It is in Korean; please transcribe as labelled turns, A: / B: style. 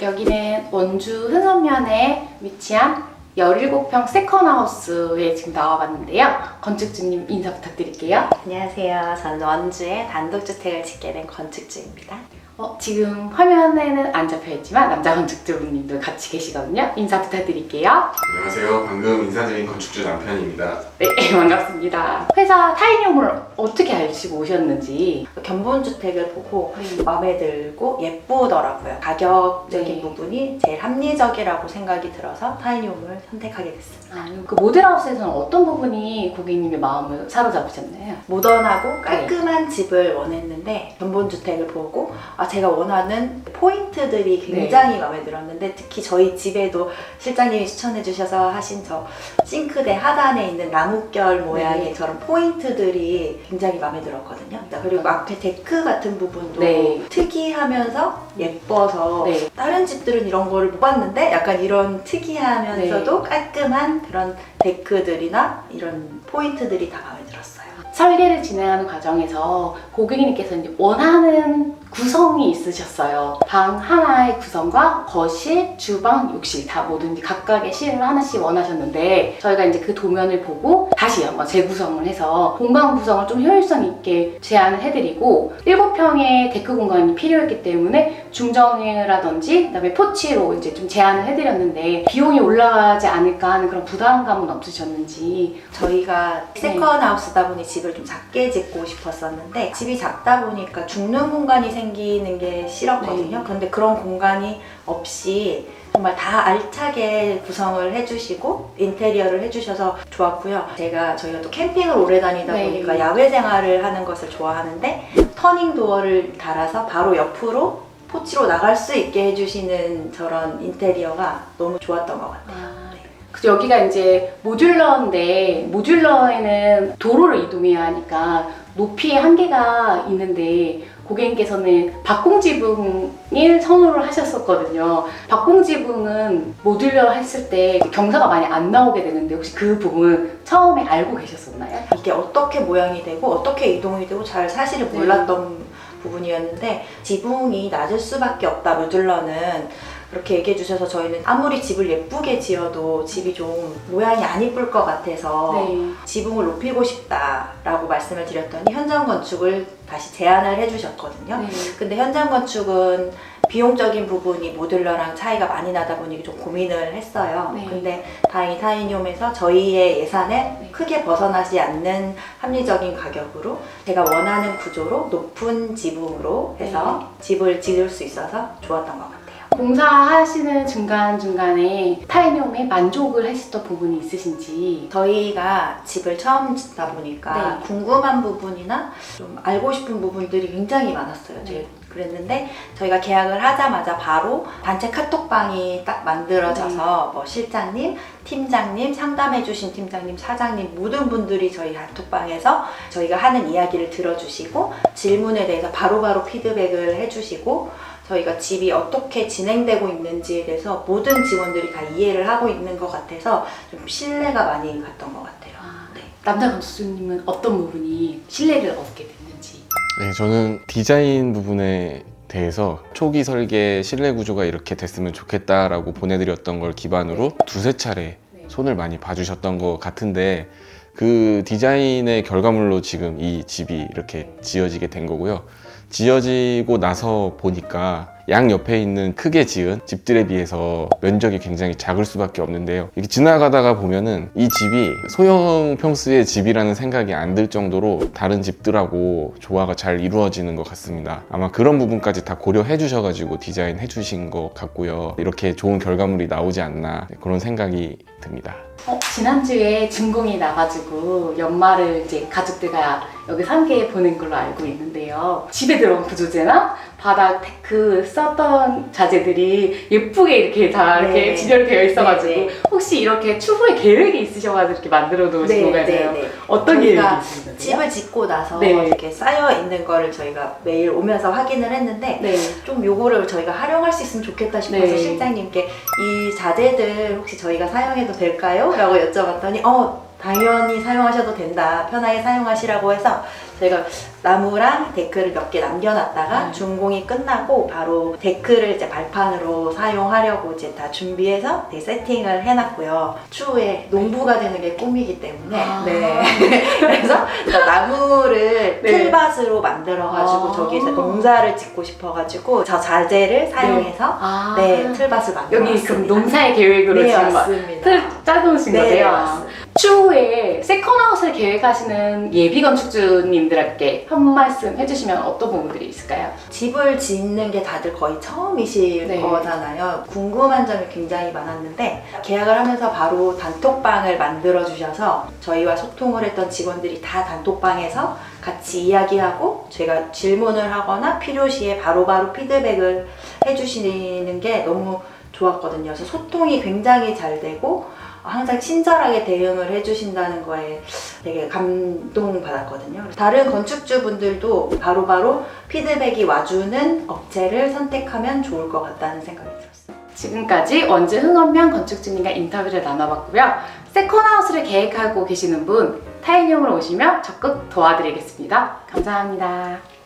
A: 여기는 원주 흥원면에 위치한 17평 세컨하우스에 지금 나와봤는데요. 건축주님 인사 부탁드릴게요.
B: 안녕하세요. 저는 원주에 단독주택을 짓게 된 건축주입니다.
A: 어, 지금 화면에는 안 잡혀있지만 남자 건축주님도 같이 계시거든요. 인사 부탁드릴게요.
C: 안녕하세요. 방금 인사드린 건축주 남편입니다.
A: 네, 반갑습니다. 회사 타이니홈을 어떻게 알시고 오셨는지.
B: 견본주택을 보고
A: 네.
B: 마음에 들고 예쁘더라고요. 가격적인
A: 네.
B: 부분이 제일 합리적이라고 생각이 들어서 타이니홈을 선택하게 됐습니다.
A: 아, 그 모델하우스에서는 어떤 부분이 고객님의 마음을 사로잡으셨나요?
B: 모던하고 깔끔한 집을 원했는데 견본주택을 보고 아 제가 원하는 포인트들이 굉장히 마음에 들었는데 특히 저희 집에도 실장님이 추천해 주셔서 하신 저 싱크대 하단에 있는 나뭇결 모양의
A: 네.
B: 저런 포인트들이 굉장히 마음에 들었거든요. 그리고 앞에 데크 같은 부분도
A: 네.
B: 특이하면서 예뻐서
A: 네.
B: 다른 집들은 이런 거를 못 봤는데 약간 이런 특이하면서도
A: 네.
B: 깔끔한 그런 데크들이나 이런 포인트들이 다 마음에 들었어요.
A: 설계를 진행하는 과정에서 고객님께서 이제 원하는 구성이 있으셨어요. 방 하나의 구성과 거실, 주방, 욕실 다 뭐든지 각각의 실을 하나씩 원하셨는데 저희가 이제 그 도면을 보고 다시 한번 재구성을 해서 공간 구성을 좀 효율성 있게 제안을 해드리고 7평의 데크 공간이 필요했기 때문에 중정이라든지 그다음에 포치로 이제 좀 제안을 해드렸는데 비용이 올라가지 않을까 하는 그런 부담감은 없으셨는지
B: 저희가
A: 네.
B: 세컨 하우스다 보니 집을 좀 작게 짓고 싶었었는데 집이 작다 보니까 죽는 공간이 생기는 게 싫었거든요.
A: 네.
B: 그런데 그런 공간이 없이 정말 다 알차게 구성을 해주시고 인테리어를 해주셔서 좋았고요. 제가 저희가 또 캠핑을 오래 다니다
A: 네.
B: 보니까 야외 생활을 하는 것을 좋아하는데 터닝 도어를 달아서 바로 옆으로 포치로 나갈 수 있게 해주시는 저런 인테리어가 너무 좋았던 것 같아요.
A: 아, 그래서 여기가 이제 모듈러인데 모듈러에는 도로를 이동해야 하니까 높이의 한계가 있는데 고객님께서는 박공지붕을 선호를 하셨었거든요. 박공지붕은 모듈러 했을 때 경사가 많이 안 나오게 되는데 혹시 그 부분 처음에 알고 계셨었나요?
B: 이게 어떻게 모양이 되고 어떻게 이동이 되고 잘 사실은
A: 네.
B: 몰랐던 부분이었는데 지붕이 낮을 수밖에 없다 모듈러는 그렇게 얘기해 주셔서 저희는 아무리 집을 예쁘게 지어도 집이 좀 모양이 안 이쁠 것 같아서
A: 네.
B: 지붕을 높이고 싶다라고 말씀을 드렸더니 현장 건축을 다시 제안을 해주셨거든요.
A: 네.
B: 근데 현장 건축은 비용적인 부분이 모듈러랑 차이가 많이 나다 보니 좀 고민을 했어요.
A: 네.
B: 근데 다행히 타이니홈에서 저희의 예산에
A: 네.
B: 크게 벗어나지 않는 합리적인 가격으로 제가 원하는 구조로 높은 지붕으로 해서
A: 네.
B: 집을 지을 수 있어서 좋았던 것 같아요.
A: 공사하시는 중간중간에 타이니홈에 만족을 하셨던 부분이 있으신지
B: 저희가 집을 처음 짓다 보니까
A: 네.
B: 궁금한 부분이나 좀 알고 싶은 부분들이 굉장히 많았어요.
A: 네.
B: 그랬는데 저희가 계약을 하자마자 바로 단체 카톡방이 딱 만들어져서
A: 네.
B: 뭐 실장님, 팀장님, 상담해주신 팀장님, 사장님 모든 분들이 저희 카톡방에서 저희가 하는 이야기를 들어주시고 질문에 대해서 바로바로 피드백을 해주시고 저희가 집이 어떻게 진행되고 있는지에 대해서 모든 직원들이 다 이해를 하고 있는 것 같아서 좀 신뢰가 많이 갔던 것 같아요.
A: 아,
B: 네.
A: 남자 건축주님은 어떤 부분이 신뢰를 얻게 됐는지
C: 네, 저는 디자인 부분에 대해서 초기 설계 실내 구조가 이렇게 됐으면 좋겠다라고 보내드렸던 걸 기반으로 두세 차례
A: 네.
C: 손을 많이 봐주셨던 것 같은데 그 디자인의 결과물로 지금 이 집이 이렇게 지어지게 된 거고요. 지어지고 나서 보니까 양 옆에 있는 크게 지은 집들에 비해서 면적이 굉장히 작을 수밖에 없는데요. 이렇게 지나가다가 보면은 이 집이 소형 평수의 집이라는 생각이 안 들 정도로 다른 집들하고 조화가 잘 이루어지는 것 같습니다. 아마 그런 부분까지 다 고려해 주셔가지고 디자인 해 주신 것 같고요. 이렇게 좋은 결과물이 나오지 않나 그런 생각이 듭니다.
A: 어, 지난주에 준공이 나가지고 연말을 이제 가족들과 여기 상계에 보낸 걸로 알고 있는데요. 집에 들어온 구조재나 바닥 데크 썼던 자재들이 예쁘게 이렇게 다 이렇게
B: 네.
A: 진열되어 있어가지고
B: 네, 네.
A: 혹시 이렇게 추후에 계획이 있으셔가지고 이렇게 만들어 놓으신 건가요? 어떤 계획이 있으신가요?
B: 집을 짓고 나서
A: 네.
B: 이렇게 쌓여 있는 거를 저희가 매일 오면서 확인을 했는데
A: 네.
B: 좀 요거를 저희가 활용할 수 있으면 좋겠다 싶어서
A: 네.
B: 실장님께 이 자재들 혹시 저희가 사용해도 될까요? 라고 여쭤봤더니 어 당연히 사용하셔도 된다 편하게 사용하시라고 해서 저희가 나무랑 데크를 몇 개 남겨놨다가
A: 네.
B: 준공이 끝나고 바로 데크를 이제 발판으로 사용하려고 이제 다 준비해서 네, 세팅을 해놨고요. 추후에 농부가 되는 게 꿈이기 때문에
A: 아.
B: 네. 그래서 저 나무를
A: 네.
B: 틀밭으로 만들어가지고
A: 아.
B: 저기서 농사를 짓고 싶어가지고 저 자재를 사용해서
A: 아.
B: 네, 틀밭을 만들어
A: 여기 그럼 농사의 계획으로
B: 네,
A: 지금 막
B: 맞습니다.
A: 틀 짜놓으신
B: 네,
A: 거네요.
B: 맞습니다.
A: 추후에 세컨하우스를 계획하시는 예비 건축주님 들께 한 말씀 해주시면 어떤 부분들이 있을까요?
B: 집을 짓는 게 다들 거의 처음이실
A: 네.
B: 거잖아요. 궁금한 점이 굉장히 많았는데 계약을 하면서 바로 단톡방을 만들어 주셔서 저희와 소통을 했던 직원들이 다 단톡방에서 같이 이야기하고 제가 질문을 하거나 필요시에 바로바로 피드백을 해주시는 게 너무 좋았거든요. 그래서 소통이 굉장히 잘 되고 항상 친절하게 대응을 해주신다는 거에 되게 감동받았거든요. 다른 건축주분들도 바로 바로 피드백이 와주는 업체를 선택하면 좋을 것 같다는 생각이 들었어요.
A: 지금까지 원주 흥원명 건축주님과 인터뷰를 나눠봤고요. 세컨하우스를 계획하고 계시는 분 타인용으로 오시면 적극 도와드리겠습니다. 감사합니다.